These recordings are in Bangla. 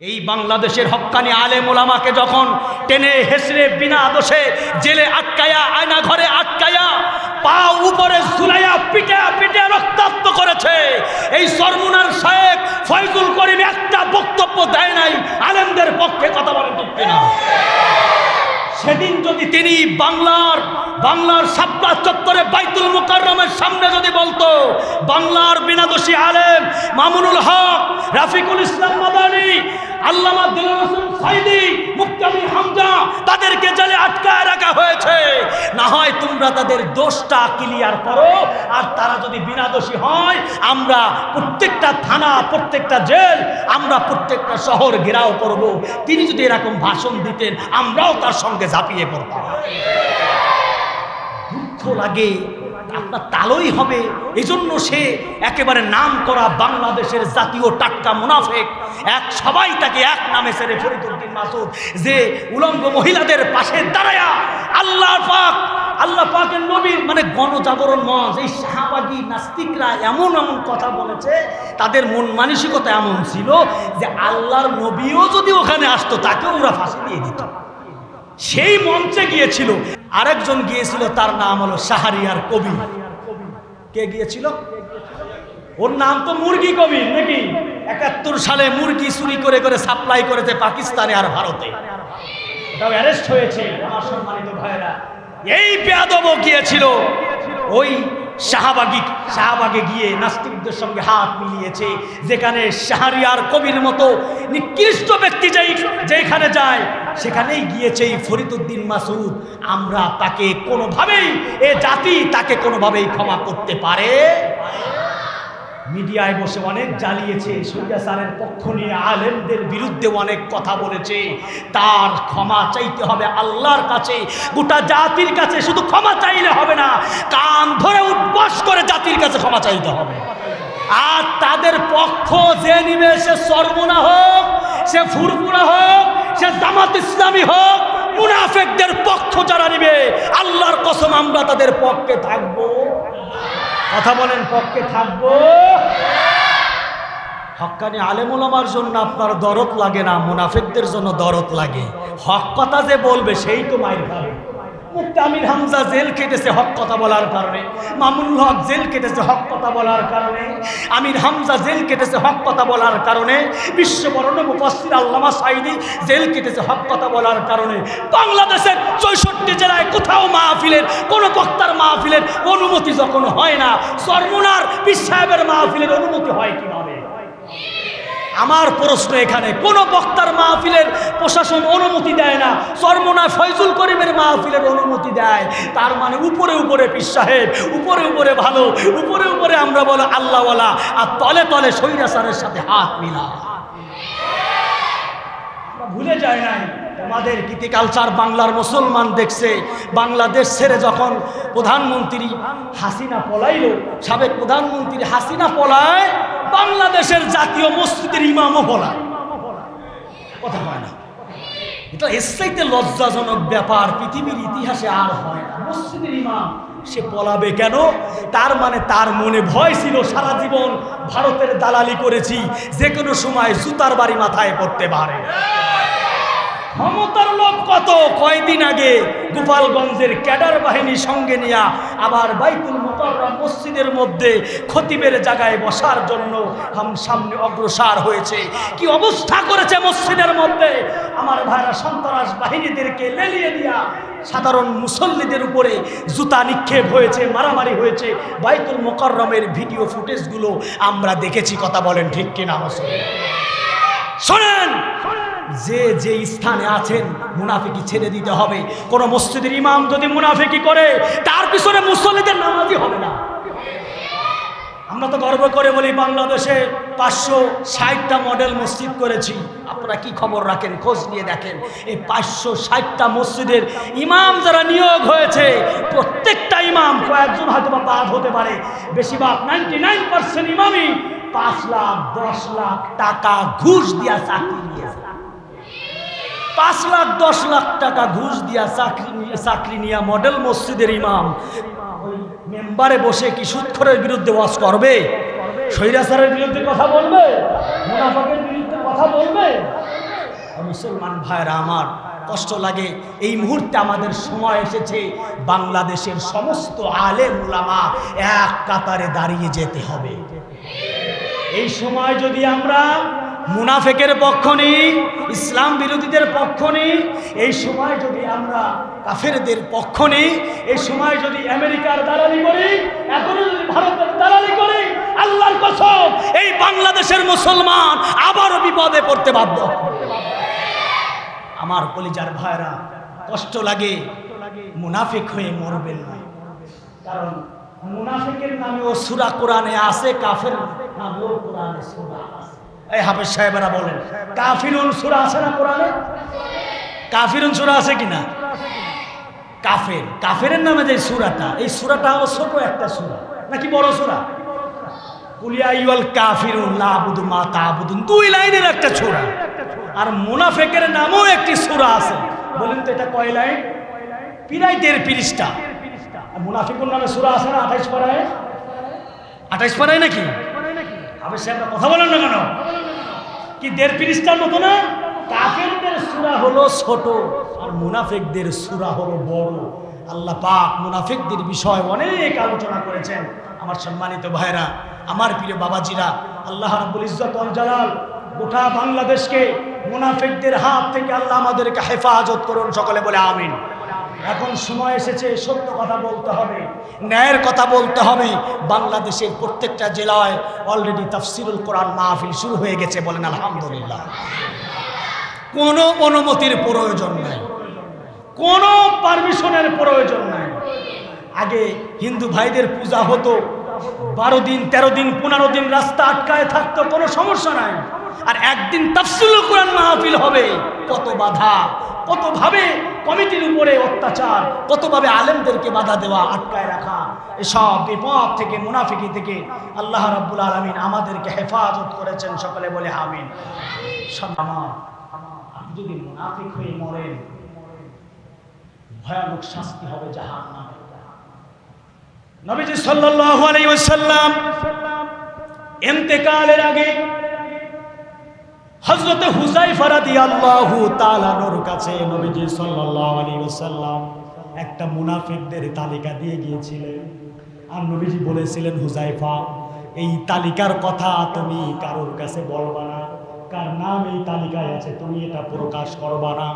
এই বাংলাদেশের হক্কানি আলে মোলামাকে যখন টেনে হেসড়ে বিনা দোষে জেলে আটকায়া, আয়না ঘরে আটকায়া, পা উপরে ঝুলাইয়া পিটা পিটা রক্তাক্ত করেছে, এই সরমুনার সাহেব ফয়জুল করিম একটা বক্তব্য দেয় নাই, আলেমদের পক্ষে কথা বলেন ঠিক কিনা? সেদিন যদি তিনি বাংলার বাংলার সাপ্তাহ চত্বরে বাইতুল মুকাররমের সামনে যদি বলতো, বাংলার বিনাদোষী আলেম মামুনুল হক, রাফিকুল ইসলাম মাদানি, আল্লামা হোসেন সাইদি মুক্তামি হামজা, তাদেরকে জেলে আটকায় রাখা হয়েছে। না হয় তোমরা তাদের দোষটা ক্লিয়ার করো, আর তারা যদি বিনা দোষী হয়, আমরা প্রত্যেকটা থানা, প্রত্যেকটা জেল, আমরা প্রত্যেকটা শহর ঘেরাও করব। তিনি যদি এরকম ভাষণ দিতেন, আমরাও তার সঙ্গে ঝাঁপিয়ে পড়তাম। দুঃখ লাগে, আপনার তালই হবে। এজন্য সে একেবারে নাম করা বাংলাদেশের জাতীয় টাটকা মুনাফেক। এক সবাই তাকে এক নামে সেরে ফরিদুদ্দিন মাসুদ, যে উলঙ্গ মহিলাদের পাশে দাঁড়ায়া আল্লাহ পাক, আল্লাহ পাকের নবীর মানে গণজাগরণ মঞ্চ, এই শাহবাগী নাস্তিকরা এমন এমন কথা বলেছে, তাদের মন মানসিকতা এমন ছিল যে আল্লাহর নবীও যদি ওখানে আসতো, তাকেও ওরা ফাঁসি দিয়ে দিত। সেই মঞ্চে গিয়েছিল। আরেকজন গিয়েছিল, তার নাম হলো শাহরিয়ার কবি। কে গিয়েছিল? ওর নাম তো মুরগি কবি নাকি? একাত্তর সালে মুরগি চুরি করে করে সাপ্লাই করেছে পাকিস্তানে আর ভারতে। অ্যারেস্ট হয়েছে, আমার সম্মানিত ভাইরা এই বেয়াদব গিয়েছিল। ওই শাহবাগি শাহবাগে গিয়ে নাস্তিকদের সঙ্গে হাত মিলিয়েছে, যেখানে শাহরিয়ার কবির মতো নিকৃষ্ট ব্যক্তি যেই যেখানে যায় সেখানেই গিয়েছে এই ফরিদুদ্দিন মাসুদ আমরা তাকে কোনোভাবেই, এ জাতি তাকে কোনোভাবেই ক্ষমা করতে পারে মিডিয়ায় বসে অনেক জ্বালিয়েছে সূর্যা স্যারের পক্ষ নিয়ে আলেমদের বিরুদ্ধে অনেক কথা বলেছে। তার ক্ষমা চাইতে হবে আল্লাহর কাছে, গোটা জাতির কাছে শুধু ক্ষমা চাইলে হবে না, কান ধরে উদ্বাস করে জাতির কাছে ক্ষমা চাইতে হবে। আর তাদের পক্ষ যে নিবে সে সর্বনা হোক, সে ফুরফুরা হোক সে জামাত ইসলামী হোক, মুনাফেকদের পক্ষ যারা নিবে, আল্লাহর কসম আমরা তাদের পক্ষে থাকব। কথা বলেন, পক্ষে থাকব? হক্কানি আলেমুলামার জন্য আপনার দরদ লাগে না, মুনাফেকদের জন্য দরদ লাগে। হক কথা যে বলবে, সেই তো মাইর মুক্তি আমির হামজা জেল কেটেছে হক কথা বলার কারণে, মামুনুল হক জেল কেটেছে হক কথা বলার কারণে, আমির হামজা জেল কেটেছে হক কথা বলার কারণে, বিশ্ববরণ মুফাসির আল্লামা সাইদি জেল কেটেছে হক কথা বলার কারণে, বাংলাদেশের চৌষট্টি জেলায় কোথাও মাহফিলের, কোনো বক্তার মাহফিলের অনুমতি যখন হয় না, সরমুনার পীর সাহেবের মাহফিলের অনুমতি হয় কীভাবে আমার প্রশ্ন এখানে, কোন বক্তার মাহফিলের প্রশাসন অনুমতি দেয় না? সরমনা ফয়জুল করিমের মাহফিলের অনুমতি দেয়। তার মানে উপরে উপরে পীর সাহেব, উপরে উপরে ভালো, উপরে উপরে আমরা বলো আল্লাহওয়ালা, আর তলে তলে সৈরাসারের সাথে হাত মিলা ভুলে যায় নাই, আমাদের কীতি কালচার বাংলার মুসলমান দেখছে। বাংলাদেশ ছেড়ে যখন প্রধানমন্ত্রী হাসিনা পলাইল, সাবেক প্রধানমন্ত্রী হাসিনা পলায় বাংলাদেশের জাতীয় মসজিদের ইমামও বলা। কথা হয় না। এটা এসাইতে লজ্জাজনক ব্যাপার, পৃথিবীর ইতিহাসে আর হয় না। মসজিদের ইমাম, সে পলাবে কেন? তার মানে তার মনে ভয় ছিল, সারা জীবন ভারতের দালালি করেছি যে কোনো সময় জুতার বাড়ি মাথায় পড়তে পারে। ক্ষমতার লোক কত? কয়দিন আগে গোপালগঞ্জের ক্যাডার বাহিনী সঙ্গে নিয়ে আবার বাইতুল মুকাররম মসজিদের মধ্যে খতিবের জায়গায় বসার জন্য হাম সামনে অগ্রসর হয়েছে। কি অবস্থা করেছে মসজিদের মধ্যে? আমার ভাইরা সন্ত্রাস বাহিনীদেরকে লেলিয়ে দিয়া সাধারণ মুসল্লিদের উপরে জুতা নিক্ষেপ হয়েছে, মারামারি হয়েছে। বাইতুল মোকাররমের ভিডিও ফুটেজগুলো আমরা দেখেছি, কথা বলেন ঠিক কিনা, মুসল্লি? শোনেন! যে যে স্থানে আছেন মুনাফিকি ছেড়ে দিতে হবে। কোন মসজিদের ইমাম যদি মুনাফিকি করে, তার পিছনে মুসল্লিদের নামাজি হবে না। আমরা তো গর্ব করে বলি, বাংলাদেশে পাঁচশো ষাটটা মডেল মসজিদ করেছি। আপনারা কি খবর রাখেন, খোঁজ নিয়ে দেখেন। এই পাঁচশো ষাটটা মসজিদের ইমাম যারা নিয়োগ হয়েছে, প্রত্যেকটা ইমাম কয়েকজন হয়তো বা বাদ হতে পারে। বেশিরভাগ নাইনটি নাইন পার্সেন্ট ইমামই পাঁচ লাখ, দশ লাখ টাকা ঘুষ দিয়া চাকরি নিয়েছে। পাঁচ লাখ, দশ লাখ টাকা ঘুষ দিয়া চাকরি নিয়ে চাকরি নিয়ে মডেল মসজিদের ইমাম। মেম্বারে বসে কি সুৎখরের বিরুদ্ধে ওয়াজ করবে? স্বৈরাচারের বিরুদ্ধে কথা বলবে? মুনাফাকের বিরুদ্ধে কথা বলবে? মুসলমান ভাইরা আমার, কষ্ট লাগে। এই মুহূর্তে আমাদের সময় এসেছে বাংলাদেশের সমস্ত আলে উলামা এক কাতারে দাঁড়িয়ে যেতে হবে। এই সময় যদি আমরা মুনাফেকের পক্ষ নেই, ইসলাম বিরোধীদের পক্ষ নেই, এই সময় যদি আমরা কাফেরদের পক্ষ নেই, এই সময় যদি আমেরিকার দালালি করি এখনও যদি ভারতের দালালি করি, আল্লাহর কসম, এই বাংলাদেশের মুসলমান আবারও বিপদে পড়তে বাধ্য আমার কলিজার ভাইরা কষ্ট লাগে, মুনাফিক হয়ে মরবেন না। কারণ মুনাফিকের নামেও সুরা কোরআনে আছে, কাফের নামেও কোরআনে সুরা। এই হাফেজ সাহেবেরা বলেন কাফিরুন সুরা আছে না কোরআনে? কাফিরুন সুরা আছে কিনা কাফের। কাফেরের নামে যে সুরাটা, এই সুরাটা ছোট একটা সুরা। নাকি বড় সুরা? কাফিরুন লাইনের একটা আর একটি সুরা আছে। বলেন তো এটা নামে সুরা আছে না আঠাইশ পাড়ায়? আঠাইশ নাকি? আবার সে কথা বলেন না কেন? কি দেড় পিরিশটার মতো না? কাফেরদের সুরা হলো ছোট আর মুনাফিকদের সুরা হলো বড়। আল্লাহ পাক মুনাফিকদের বিষয় অনেক আলোচনা করেছেন। আমার সম্মানিত ভাইরা আমার প্রিয় বাবাজিরা, আল্লাহ রাব্বুল ইজ্জত ওয়াল জালাল গোটা বাংলাদেশকে মুনাফিকদের হাত থেকে আল্লাহ আমাদেরকে হেফাজত করুন সকলে বলে আমিন। এখন সময় এসেছে, সত্য কথা বলতে হবে। ন্যায়ের কথা বলতে হবে। বাংলাদেশের প্রত্যেকটা জেলায় অলরেডি তাফসিরুল কোরআন মাহফিল শুরু হয়ে গেছে বলেন আলহামদুলিল্লাহ। কোনো অনুমতির প্রয়োজন নাই। কোনো পারমিশনের প্রয়োজন নাই। আগে হিন্দু ভাইদের পূজা হতো, বারো দিন, তেরো দিন, পনেরো দিন রাস্তা আটকায় থাকতো, কোনো সমস্যা নাই। আর একদিন তাফসিলুল কোরআন মাহফিল হবে। কত বাধা কতভাবে কমিটির উপরে অত্যাচার কতভাবে আলেমদেরকে বাধা দেওয়া, আটকায় রাখা। এসব বিপদ থেকে, মুনাফিকি থেকে আল্লাহ রাব্বুল আলমিন আমাদেরকে হেফাজত করেছেন, সকলে বলে আপনি যদি মুনাফিক হয়ে মরেন, ভয়ানক শাস্তি হবে জাহান নবীজি সাল্লাল্লাহু আলাইহি ওয়াসাল্লাম ইন্তেকালের আগে হুযায়ফা রাদিয়াল্লাহু তাআলার কাছে নবীজি ওয়াসাল্লাম একটা মুনাফিকদের তালিকা দিয়ে গিয়েছিলেন। আর নবীজি বলেছিলেন হুযায়ফা এই তালিকার কথা তুমি কারোর কাছে বলবা না। কার নাম এই তালিকায় আছে তুমি এটা প্রকাশ করবা না।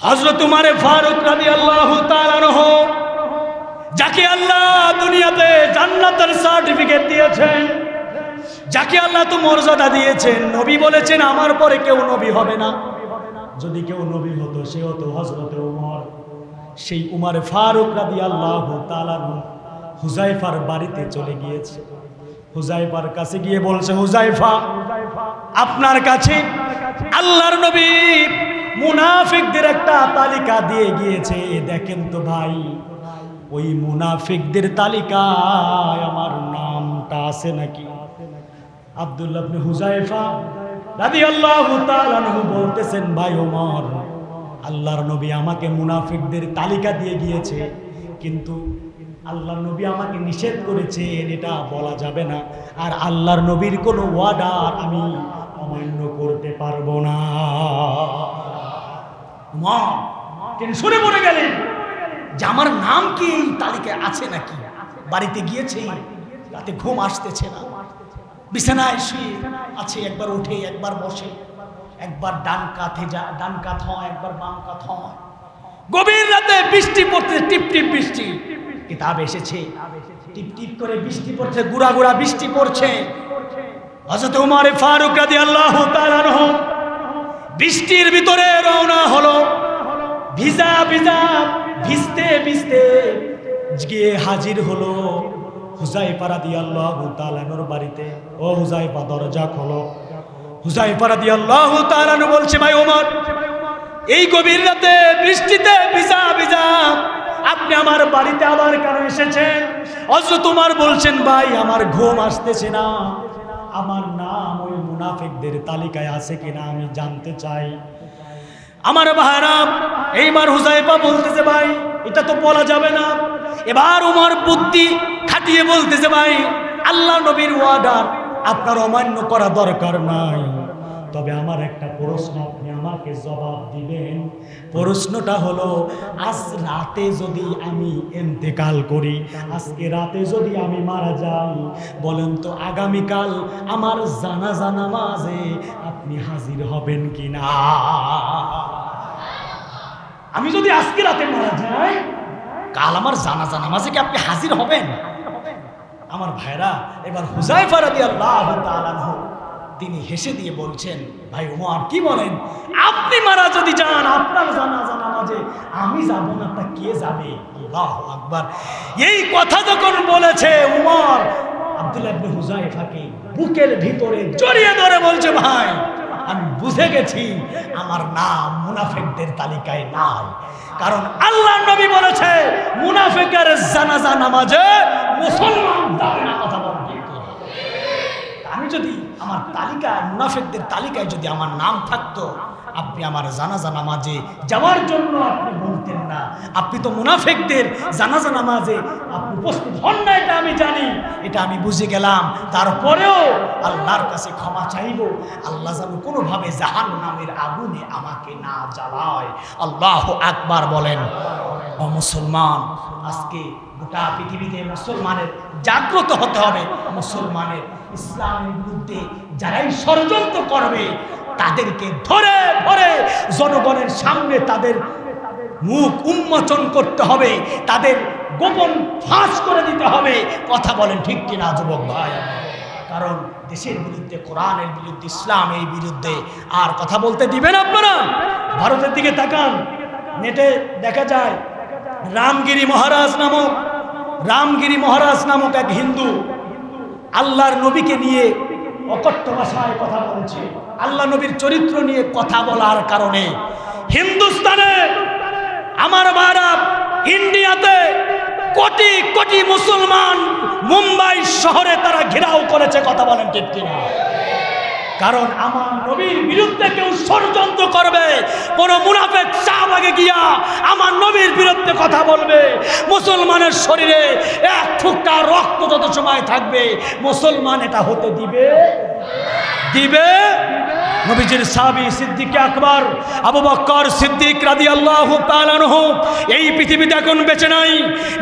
হযরত উমারে ফারুক রাদিয়াল্লাহু তাআলা যাকে আল্লাহ দুনিয়াতে জান্নাতের আল্লাহ তো মর্যাদা দিয়েছেন। নবী বলেছেন, আমার পরে কেউ নবী হবে না। যদি কেউ নবী হতো সে হতো হজরতে উমর। সেই উমারে ফারুক রাদি আল্লাহ হুজাইফার বাড়িতে চলে গিয়েছে। হুজাইফার কাছে গিয়ে বলছে হুজাইফা আপনার কাছে আল্লাহর নবী মুনাফিকদের একটা তালিকা দিয়ে গিয়েছে। দেখেন তো ভাই, ওই মুনাফিকদের তালিকায় আমার নামটা আছে নাকি? আব্দুল্লাহ ইবনে হুজাইফা রাদিয়াল্লাহু তাআলা আনহু বলতেছেন, ভাই ওমর, আল্লাহর নবী আমাকে মুনাফিকদের তালিকা দিয়ে গিয়েছে, কিন্তু আল্লাহর নবী আমাকে নিষেধ করেছেন, এটা বলা যাবে না। আর আল্লাহর নবীর কোনো ওয়ার্ডার আমি অমান্য করতে পারব না। মা টেনশনে পড়ে গেলেন। যে আমার নাম কি এই তালিকায় আছে নাকি? বাড়িতে গিয়েছে রাতে ঘুম আসতেছে না। বিছানায় শুয়ে আছে, একবার উঠে, একবার বসে, একবার ডান কাঁধে যা, ডান কাঁধ হয়, একবার বাম কাঁধ হয়। গভীর রাতে বৃষ্টি পড়তে, টিপ টিপ বৃষ্টি। কিতাব এসেছে। টিপ টিপ করে বৃষ্টি পড়ছে গুড়া গুড়া বৃষ্টি পড়ছে। হযরত উমারে ফারুক তাআলা আনহু বৃষ্টির ভিতরে রওনা হলো। ভিজা ভিজা ভিজতে ভিজতে গিয়ে হাজির হলো। হুজাইফা রাদিয়াল্লাহু তাআলার বাড়িতে, ও হুজাইফা, দরজা খোলো। হুজাইফা রাদিয়াল্লাহু তাআলা বলছে, ভাই ওমর, এই গভীর রাতে বৃষ্টিতে ভিজা ভিজা আপনি আমার বাড়িতে আবার কেন এসেছেন? অজ তোমার বলছেন, ভাই, আমার ঘুম আসতেছে না। আমার নাম ওই মুনাফিকদের তালিকায় আছে কিনা আমি জানতে চাই। আমার ভাইরাম এইবার হুজাইফা বলতেছে, ভাই, এটা তো বলা যাবে না। এবার উমর বুদ্ধি খাটিয়ে বলতেছে, ভাই, আল্লাহ নবীর ওয়ার্ডার আপনার অমান্য করা দরকার নাই। তবে আমার একটা প্রশ্ন, আপনি আমাকে জবাব দিবেন? প্রশ্নটা হলো, আজ রাতে যদি আমি এন্তেকাল করি, আজকে রাতে যদি আমি মারা যাই, বলেন তো আগামীকাল আমার জানাজা নামাজে আপনি হাজির হবেন কি না আমি যদি আজকে রাতে মারা যাই, কাল আমার জানাজা নামাজে কি আপনি হাজির হবেন? আমার ভাইরা, এবার হুজাইফা রাদিয়াল্লাহু তাআলা আনহু, তিনি হেসে দিয়ে বলছেন, ভাই উমর কি বলেন? আপনি মারা যদি যান, আপনার জানাজা নামাজে আমি যাব না, তা কে যাবে? আল্লাহু আকবার। এই কথা যখন বলেছে উমর আব্দুল্লাহ ইবনে হুজাইফাকে বুকের ভিতরে জড়িয়ে ধরে বলছে, ভাই, আমি বুঝে গেছি আমার নাম মুনাফেকদের তালিকায় নাই। কারণ আল্লাহ নবী বলেছে, মুনাফেকের জানাজা নামাজে মুসলমান কথা আমি যদি আমার তালিকায় মুনাফেকদের তালিকায় যদি আমার নাম থাকতো আপনি আমার জানাজা নামাজে যাওয়ার জন্য আপনি বলতেন না। আপনি তো মুনাফেকদের জানাজা নামাজে আপনি উপস্থিত হন না এটা আমি জানি, এটা আমি বুঝে গেলাম। তারপরেও আল্লাহর কাছে ক্ষমা চাইব। আল্লাহ যেন কোনোভাবে জাহান নামের আগুনে আমাকে না জ্বালায়। আল্লাহ আকবার বলেন, ও মুসলমান, আজকে গোটা পৃথিবীতে মুসলমানের জাগ্রত হতে হবে। মুসলমানের ইসলামের বিরুদ্ধে যারাই ষড়যন্ত্র করবে তাদেরকে ধরে ধরে জনগণের সামনে তাদের মুখ উন্মোচন করতে হবে, তাদের গোপন ফাঁস করে দিতে হবে। কথা বলেন ঠিক কিনা, যুবক ভাই? কারণ দেশের বিরুদ্ধে, কোরআনের বিরুদ্ধে, ইসলামের বিরুদ্ধে আর কথা বলতে দিবেন আপনারা? ভারতের দিকে তাকান। নেটে দেখা যায়, রামগিরি মহারাজ নামক, রামগিরি মহারাজ নামক এক হিন্দু আল্লাহর নবীকে নিয়ে অকট্ট ভাষায় কথা বলেছে। আল্লাহ নবীর চরিত্র নিয়ে কথা বলার কারণে হিন্দুস্তানে আমার ভাইরা ইন্ডিয়াতে কোটি কোটি মুসলমান মুম্বাই শহরে তারা ঘেরাও করেছে, কথা বলেন ঠিক কিনা? কারণ আমার নবীর বিরুদ্ধে কেউ ষড়যন্ত্র করবে, কোন চা শাহবাগে গিয়া আমার নবীর বিরুদ্ধে কথা বলবে। মুসলমানের শরীরে এক ফুটটা রক্ত যত সময় থাকবে, মুসলমান এটা হতে দিবে? দিবে? নবীজির সাহাবী সিদ্দিক আকবর, আবু বক্কর সিদ্দিক তাআলা আনহু, এই পৃথিবীতে এখন বেঁচে নাই।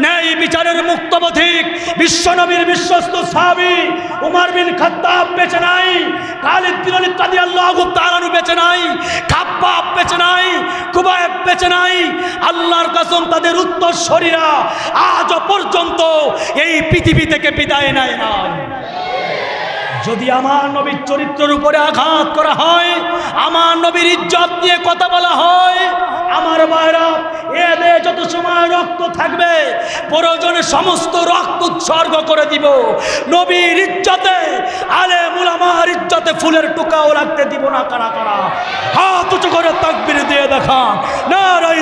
ন্যায় বিচারের মুক্তপথিক বিশ্ব নবীর বিশ্বস্ত সাহাবী উমর বিন খাত্তাব বেঁচে নাই, খালিদ বিন রাদিয়াল্লাহু তাআলা আনহু বেঁচে নাই, খাব্বাব বেঁচে নাই, কুবায়েব বেঁচে নাই। আল্লাহর কসম তাদের উত্তর শরীরা আজও পর্যন্ত এই পৃথিবী থেকে বিদায় নেয় নাই। যদি আমার নবীর চরিত্রের উপরে আঘাত করা হয়, আমার নবীর ইজ্জত নিয়ে কথা বলা হয়, আমার ভাইরা এদের যত সময় রক্ত থাকবে, প্রয়োজনে সমস্ত রক্ত উৎসর্গ করে দিব। নবীর ইজ্জতে আলে মুলামার ইজ্জতে ফুলের টুকাও রাখতে দিব না, কারা কারা। হাত উঁচু করে তাকবির দিয়ে দেখা না রাই